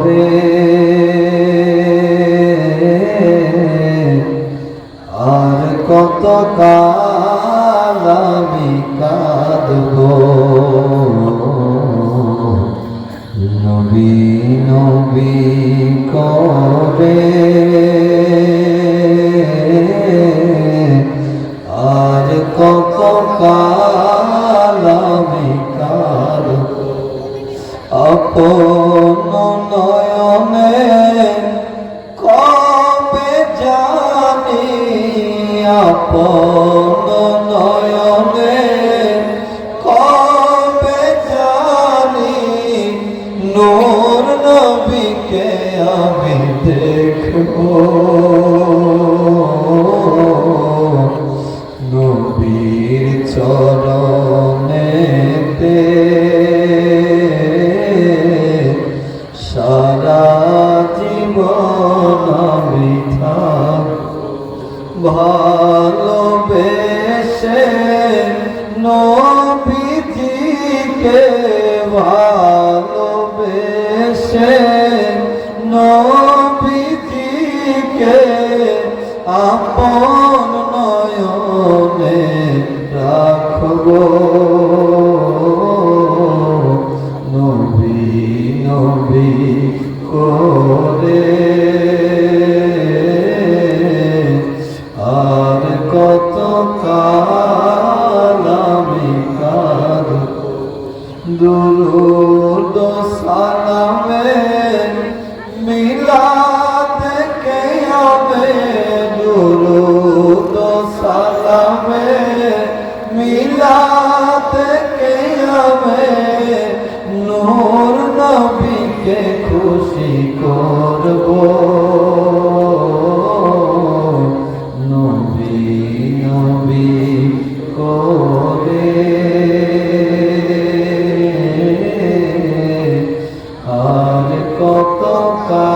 করে আর কত কাল আমি কাঁদব? নবী নবী করে নয়নে কবে জানি আপন নয়নে কবে জানি নূর নবীকে আমি দেখব। নবীর চরণেতে ভালোবেসে নবীজিকে ভালোবেসে নবীজিকে আপন নয়নে রাখব। নবী নবী করে সালামে মিলাদ কে হবে দুরুদ সালামে মিলাদ। Bye.